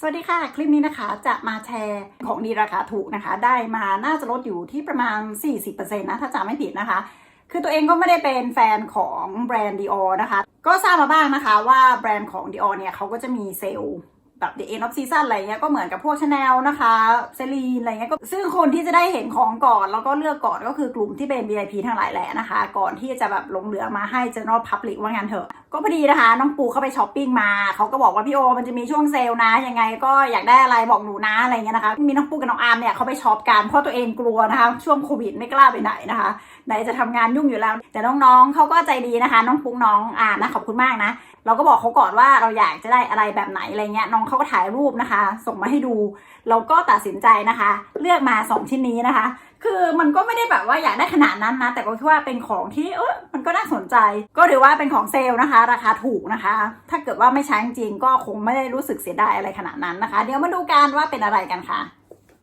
สวัสดีค่ะ คลิปนี้นะคะจะมาแชร์ของดีราคาถูกนะคะ ได้มาน่าจะลดอยู่ที่ประมาณ 40%นะถ้าจำไม่ผิดนะคะ คือตัวเองก็ไม่ได้เป็นแฟนของแบรนด์ Dior นะคะ ก็ทราบมาบ้างนะคะว่าแบรนด์ของ Dior เนี่ยเขาก็จะมีเซลล์แบบ The End of Season อะไรเงี้ยก็เหมือนกับพวก Chanel นะคะเซรีนอะไรเงี้ยก็ซึ่งคนที่จะได้เห็นของก่อน แล้วก็เลือกก่อนก็คือกลุ่มที่เป็น VIP ทั้งหลายแหละนะคะ ก่อนที่จะแบบลงเหลือมาให้ General Public ว่างั้นเถอะก็พอดีนะคะ น้องปูเข้าไปช้อปปิ้งมาเขาก็บอกว่าพี่โอมันจะมีช่วงเซลล์นะ ยังไงก็อยากได้อะไรบอกหนูนะอะไรเงี้ยนะคะมีน้องปูกับน้องอาร์มเนี่ยเขาไปช็อปกันเพราะตัวเองกลัวนะคะ ช่วงโควิดไม่กล้าไปไหนนะคะไหนจะทำงานยุ่งอยู่แล้ว แต่น้องๆเขาก็ใจดีนะคะ น้องปุ๊กน้องอ่านะขอบคุณมากนะ เราก็บอกเขาก่อนว่าเราอยากจะได้อะไรแบบไหนอะไรเงี้ยน้องเขาก็ถ่ายรูปนะคะ ส่งมาให้ดู เราก็ตัดสินใจนะคะ เลือกมาสองชิ้นนี้นะคะ คือมันก็ไม่ได้แบบว่าอยากได้ขนาดนั้นนะ แต่ก็คิดว่าเป็นของที่เออมันก็น่าสนใจ ก็ถือว่าเป็นของเซลล์นะคะ ราคาถูกนะคะ ถ้าเกิดว่าไม่ใช้จริงก็คงไม่ได้รู้สึกเสียดายอะไรขนาดนั้นนะคะ เดี๋ยวมาดูกันว่าเป็นอะไรกันค่ะ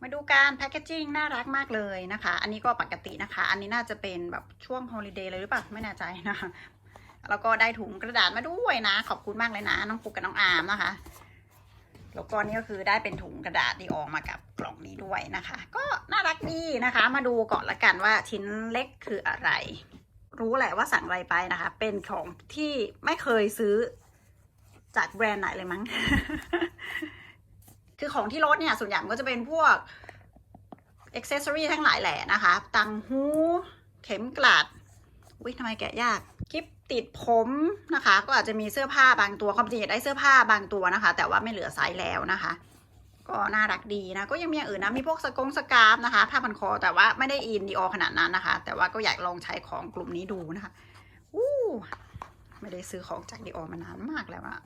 มาดูการแพคเกจิ้งน่ารักมากเลยนะคะ อันนี้ก็ปกตินะคะ อันนี้น่าจะเป็นแบบช่วงฮอลิเดย์เลยหรือเปล่า ไม่แน่ใจนะคะ แล้วก็ได้ถุงกระดาษมาด้วยนะ ขอบคุณมากเลยนะ น้องปุกกับน้องอาร์มนะคะ แล้วก็นี่ก็คือได้เป็นถุงกระดาษที่ออกมากับกล่องนี้ด้วยนะคะ ก็น่ารักดีนะคะ มาดูก่อนละกันว่าชิ้นเล็กคืออะไร รู้แหละว่าสั่งอะไรไปนะคะ เป็นของที่ไม่เคยซื้อจากแบรนด์ไหนเลยมั้ง คือของที่รถเนี่ยส่วนใหญ่ก็จะเป็นพวกอ็อกเซสซอรี่ทั้งหลายแหละนะคะ ตังหู เข็มกลัด อุ้ยทำไมแกะยากกิฟติดผมนะคะ ก็อาจจะมีเสื้อผ้าบางตัวความจริงอยากได้เสื้อผ้าบางตัวนะคะ แต่ว่าไม่เหลือไซส์แล้วนะคะ ก็น่ารักดีนะ ก็ยังมีอย่างอื่นนะมีพวกสกงสกาฟนะคะผ้าพันคอแต่ว่าไม่ได้อินดีออขนาดนั้นนะคะ แต่ว่าก็อยากลองใช้ของกลุ่มนี้ดูนะคะอู้ไม่ได้ซื้อของจากดีออมานานมากแล้วอะ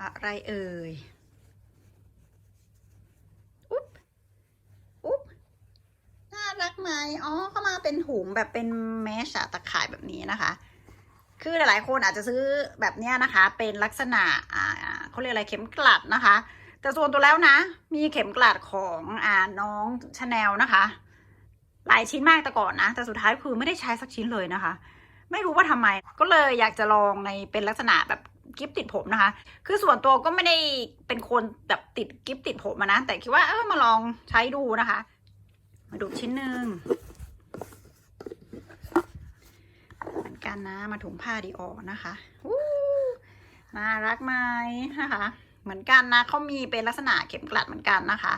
อะไรเอ่ย อุ๊บ อุ๊บ น่ารัก ไหมอ๋อเข้ามาเป็นถุงแบบเป็นแมชอะตะข่ายแบบนี้นะคะ คือหลายๆคนอาจจะซื้อแบบเนี้ยนะคะ เป็นลักษณะอ่าเขาเรียกอะไรเข็มกลัดนะคะ แต่ส่วนตัวแล้วนะ มีเข็มกลัดของอ่าน้องชาแนลนะคะ หลายชิ้นมากแต่ก่อนนะ แต่สุดท้ายคือไม่ได้ใช้สักชิ้นเลยนะคะ ไม่รู้ว่าทำไม ก็เลยอยากจะลองในเป็นลักษณะแบบกิฟติดผมนะคะ คือส่วนตัวก็ไม่ได้เป็นคนแบบติดกิฟติดผมนะ แต่คิดว่าเออมาลองใช้ดูนะคะ มาดูชิ้นหนึ่งเหมือนกันนะมาถุงผ้าดีออนะคะอู้น่ารักไหมนะคะ เหมือนกันนะเขามีเป็นลักษณะเข็มกลัดเหมือนกันนะคะ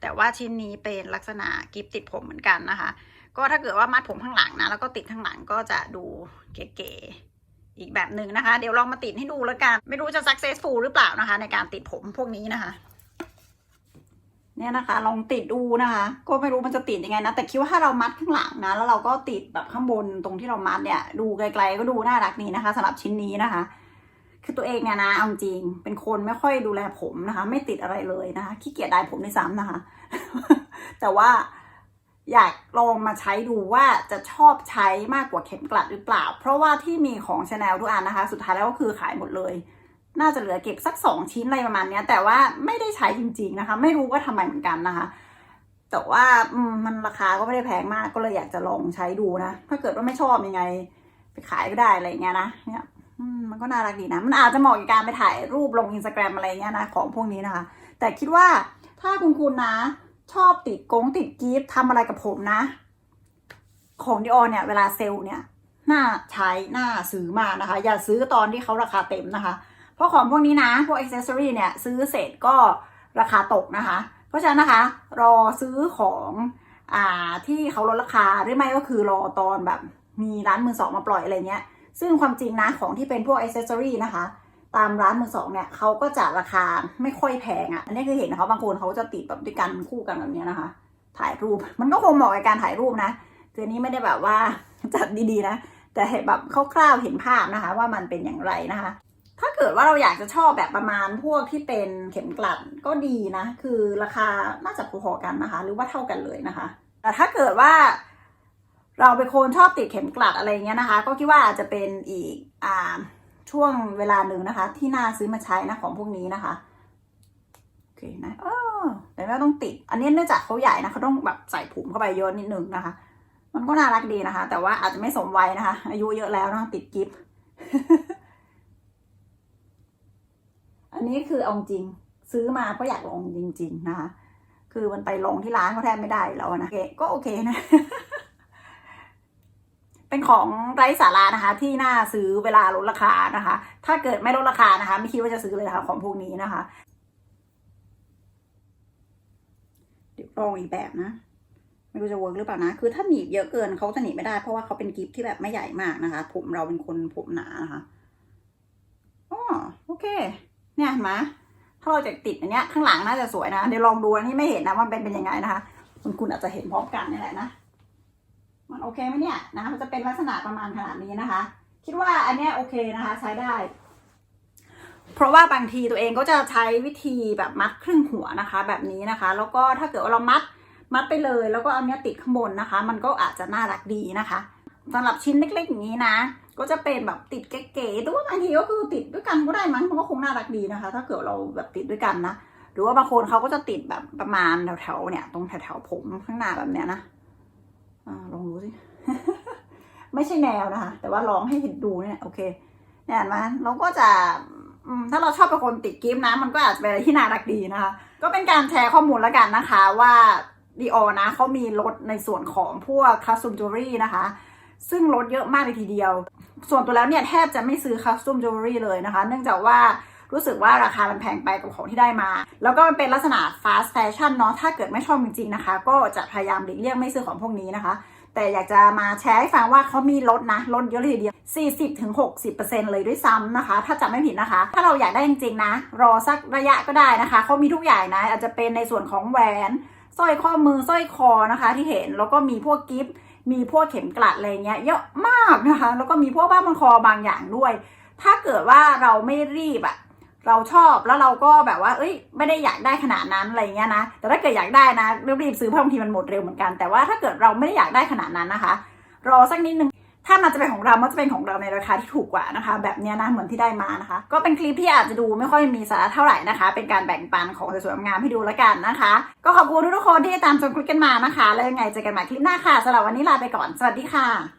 แต่ว่าชิ้นนี้เป็นลักษณะกิฟติดผมเหมือนกันนะคะ ก็ถ้าเกิดว่ามัดผมข้างหลังนะแล้วก็ติดข้างหลังก็จะดูเก๋ๆอีกแบบหนึ่งนะคะ เดี๋ยวลองมาติดให้ดูแล้วกัน ไม่รู้จะ successful หรือเปล่านะคะ ในการติดผมพวกนี้นะคะ เนี่ยนะคะ ลองติดดูนะคะ ก็ไม่รู้มันจะติดยังไงนะ แต่คิดว่าถ้าเรามัดข้างหลังนะ แล้วเราก็ติดแบบข้างบนตรงที่เรามัดเนี่ย ดูไกลๆก็ดูน่ารักนี่นะคะสำหรับชิ้นนี้นะคะ คือตัวเองเนี่ยนะเอาจริง เป็นคนไม่ค่อยดูแลผมนะคะ ไม่ติดอะไรเลยนะคะขี้เกียจได้ผมในซ้ำนะคะ แต่ว่าอยากลองมาใช้ดูว่าจะชอบใช้มากกว่าเข็มกลัดหรือเปล่า เพราะว่าที่มีของชาแนลทุกอันนะคะ สุดท้ายแล้วก็คือขายหมดเลย น่าจะเหลือเก็บสักสองชิ้นอะไรประมาณนี้แต่ว่าไม่ได้ใช้จริง ๆนะคะ ไม่รู้ว่าทำไมเหมือนกันนะคะ แต่ว่ามมันราคาก็ไม่ได้แพงมากก็เลยอยากจะลองใช้ดูนะ ถ้าเกิดว่าไม่ชอบยังไง ไปขายก็ได้อะไรเงี้ยนะเนี่ยมันก็น่ารักดีนะ มันอาจจะเหมาะกับการไปถ่ายรูปลงอินสตาแกรมอะไรเงี้ยนะของพวกนี้นะคะ แต่คิดว่าถ้าคุณคุณนะ ชอบติดกงติดกีฟทำอะไรกับผมนะ ของดิออเนี่ย เวลาเซลล์เนี่ยน่าใช้น่าซื้อมากนะคะ อย่าซื้อตอนที่เขาราคาเต็มนะคะ เพราะของพวกนี้นะ พวกอ c เซสซอรี่เนี่ยซื้อเสร็จก็ราคาตกนะคะ เพราะฉะนั้นนะคะ รอซื้อของอ่าที่เขาลดราคาหรือไม่ก็คือรอตอนแบบมีร้านมือสองมาปล่อยอะไรเงี้ย ซึ่งความจริงนะของที่เป็นพวกอ c เซสซอรี่นะคะ ตามร้านมือสองเนี่ยเขาก็จะราคาไม่ค่อยแพงอะ่ะ อันนี้คือเห็นนะคะบางคนเขาจะติดแบบด้วยกันคู่กันแบบเนี้ยนะคะ ถ่ายรูปมันก็คงเหมาะกับการถ่ายรูปนะคือนนี้ไม่ได้แบบว่าจัดดีๆนะ แต่เห็นแบบคร่าวๆเห็นภาพนะคะ ว่ามันเป็นอย่างไรนะคะ ถ้าเกิดว่าเราอยากจะชอบแบบประมาณพวกที่เป็นเข็มกลัดก็ดีนะ คือราคาน่าจะพอๆกันนะคะ หรือว่าเท่ากันเลยนะคะ แต่ถ้าเกิดว่าเราเป็นคนชอบติดเข็มกลัดอะไรเงี้ยนะคะ ก็คิดว่าอาจจะเป็นอีกอ่าช่วงเวลาหนึ่งนะคะ ที่น่าซื้อมาใช้นะของพวกนี้นะคะโอเคนะเออแต่ว่าต้องติด อันนี้เนื่องจากเขาใหญ่นะเขาต้องแบบใส่ผุมเข้าไปเยอะนิดนึงนะคะ มันก็น่ารักดีนะคะ แต่ว่าอาจจะไม่สมวัยนะคะ อายุเยอะแล้วนะติดกิฟต์ อันนี้คือเอาจริงซื้อมาเพราะอยากลองจริง ๆ นะคะ คือมันไปลองที่ร้านก็แทบไม่ได้แล้วนะก็โอเคนะ เป็นของไร้สาระนะคะ ที่น่าซื้อเวลาลดราคานะคะ ถ้าเกิดไม่ลดราคานะคะ ไม่คิดว่าจะซื้อเลยนะคะของพวกนี้นะคะ เดี๋ยวลองอีกแบบนะไม่รู้จะเวิร์กหรือเปล่านะ คือถ้าหนีบเยอะเกินเขาจะหนีบไม่ได้ เพราะว่าเขาเป็นกิฟที่แบบไม่ใหญ่มากนะคะ ผมเราเป็นคนผมหนานะคะอ๋อโอเค เนี่ยเห็นไหมถ้าเราจะติดอันเนี้ยข้างหลังน่าจะสวยนะ เดี๋ยวลองดูอันนี้ไม่เห็นนะว่ามันเป็นเป็นยังไงนะคะ คุณคุณอาจจะเห็นพร้อมกันนี่แหละนะ มันโอเคไหมเนี่ยนะมันจะเป็นลักษณะประมาณขนาดนี้นะคะ คิดว่าอันเนี้ยโอเคนะคะ ใช้ได้ เพราะว่าบางทีตัวเองก็จะใช้วิธีแบบมัดครึ่งหัวนะคะ แบบนี้นะคะ แล้วก็ถ้าเกิดว่าเรามัดมัดไปเลย แล้วก็เอาเนี้ยติดข้างบนนะคะ มันก็อาจจะน่ารักดีนะคะ สำหรับชิ้นเล็กๆอย่างนี้นะ ก็จะเป็นแบบติดเก๋ๆแต่ว่าบางทีก็คือติดด้วยกันก็ได้มั้งมันก็คงน่ารักดีนะคะ ถ้าเกิดเราแบบติดด้วยกันนะ หรือว่าบางคนเขาก็จะติดแบบประมาณแถวๆเนี่ย ตรงแถวๆผมข้างหน้าแบบเนี้ยนะอลองดูสิ ไม่ใช่แนวนะคะ แต่ว่าลองให้เห็นดูเนี่ย โอเคเนี่ยเห็นไหมเราก็จะถ้าเราชอบเป็นคนติดกิฟต์นะ มันก็อาจจะเป็นอะไรที่น่ารักดีนะคะ ก็เป็นการแชร์ข้อมูลแล้วกันนะคะว่าดีออนะเขามีลดในส่วนของพวกคัสตูมจูเลรี่นะคะ ซึ่งลดเยอะมากเลยทีเดียว ส่วนตัวแล้วเนี่ยแทบจะไม่ซื้อคัสตูมจูเวลรี่เลยนะคะ เนื่องจากว่ารู้สึกว่าราคามันแพงไปกับของที่ได้มา แล้วก็มันเป็นลักษณะฟาสต์แฟชั่นเนาะ ถ้าเกิดไม่ชอบจริงๆนะคะ ก็จะพยายามหลีกเลี่ยงไม่ซื้อของพวกนี้นะคะ แต่อยากจะมาแชร์ให้ฟังว่าเขามีลดนะ ลดเยอะเลยทีเดียว 40-60%เลยด้วยซ้ำนะคะ ถ้าจำไม่ผิดนะคะ ถ้าเราอยากได้จริงๆนะ รอสักระยะก็ได้นะคะ เขามีทุกอย่างนะ อาจจะเป็นในส่วนของแหวน สร้อยข้อมือ สร้อยคอนะคะที่เห็น แล้วก็มีพวกกิฟต์ มีพวกเข็มกลัดอะไรเงี้ยเยอะมากนะคะ แล้วก็มีพวกบ้าบังคอบางอย่างด้วย ถ้าเกิดว่าเราไม่รีบอะเราชอบแล้วเราก็แบบว่า เอ้ย ไม่ได้อยากได้ขนาดนั้นอะไรเงี้ยนะ แต่ถ้าเกิดอยากได้นะรีบๆซื้อเพราะบางทีมันหมดเร็วเหมือนกัน แต่ว่าถ้าเกิดเราไม่ได้อยากได้ขนาดนั้นนะคะ รอสักนิดนึง ถ้ามันจะเป็นของเรา มันจะเป็นของเราในราคาที่ถูกกว่านะคะ แบบนี้นะ เหมือนที่ได้มานะคะ ก็เป็นคลิปที่อาจจะดูไม่ค่อยมีสาระเท่าไหร่นะคะ เป็นการแบ่งปันของสวยๆงามๆให้ดูแล้วกันนะคะ ก็ขอบคุณทุกคนที่ตามชมคลิปกันมานะคะ แล้วยังไงเจอกันใหม่คลิปหน้าค่ะสำหรับวันนี้ลาไปก่อน สวัสดีค่ะ